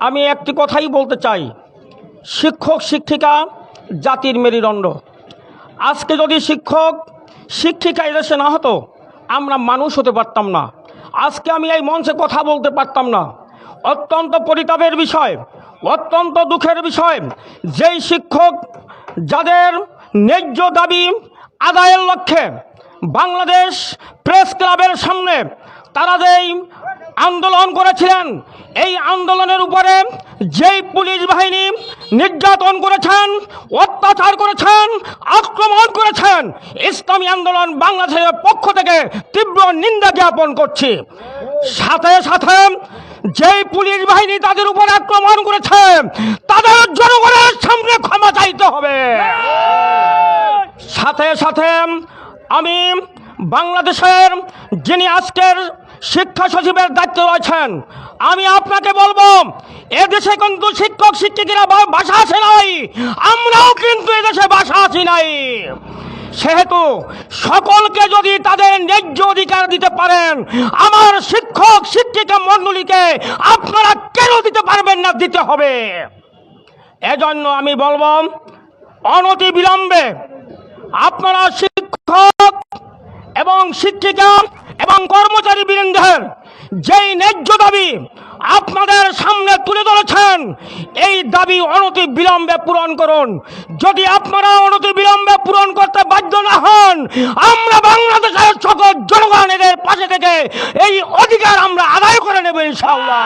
আমি একটি কথাই বলতে চাই। শিক্ষক, শিক্ষিকা, জাতির মেরুদণ্ড। আজকে যদি শিক্ষক, শিক্ষিকা এদেশে না হতো, আমরা মানুষ হতে পারতাম না। আজকে আমি এই মঞ্চে কথা বলতে পারতাম না। অত্যন্ত পরিতাপের বিষয়, অত্যন্ত দুঃখের বিষয়, যেই শিক্ষক, যাদের ন্যায্য দাবি, আদায়ের লক্ষ্যে বাংলাদেশ প্রেস ক্লাবের সামনে তারা যেই আন্দোলন করেছিলেন, এই আন্দোলনের উপরে যেই পুলিশ বাহিনী নির্যাতন করেছেন, অত্যাচার করেছেন, আক্রমণ করেছেন, ইসলামী আন্দোলন বাংলাদেশের পক্ষ থেকে তীব্র নিন্দা জ্ঞাপন করছি। সাথে সাথে যেই পুলিশ বাহিনী তাদের উপর আক্রমণ করেছে, তাদের জনগণের সামনে ক্ষমা চাইতে হবে। সাথে সাথে আমি বাংলাদেশের যিনি আজকের শিক্ষা সচিবের দায়িত্বে রয়েছেন। আমি আপনাকে বলব, এদেশে কিন্তু শিক্ষক, শিক্ষিকারা বা- বাসা আছে নাই। আমরাও কিন্তু এদেশে বাসা আছি নাই। সেহেতু সকলকে যদি তাদের ন্যায্য অধিকার দিতে পারেন, আমার শিক্ষক, শিক্ষিকা মণ্ডলীকে আপনারা কেন দিতে পারবেন না, দিতে হবে। এজন্য আমি বলব, অনতি বিলম্বে আপনারা শিক্ষক এবং শিক্ষিকা এবং কর্মচারী বৃন্দের যেই ন্যায্য দাবি আপনাদের সামনে তুলে ধরেছেন, এই দাবি অনতি বিলম্বে পূরণ করুন। যদি আপনারা অনতি বিলম্বে পূরণ করতে বাধ্য না হন, আমরা বাংলাদেশের সকল জনগণের পাশে থেকে এই অধিকার আমরা আদায় করে নেব ইনশাআল্লাহ।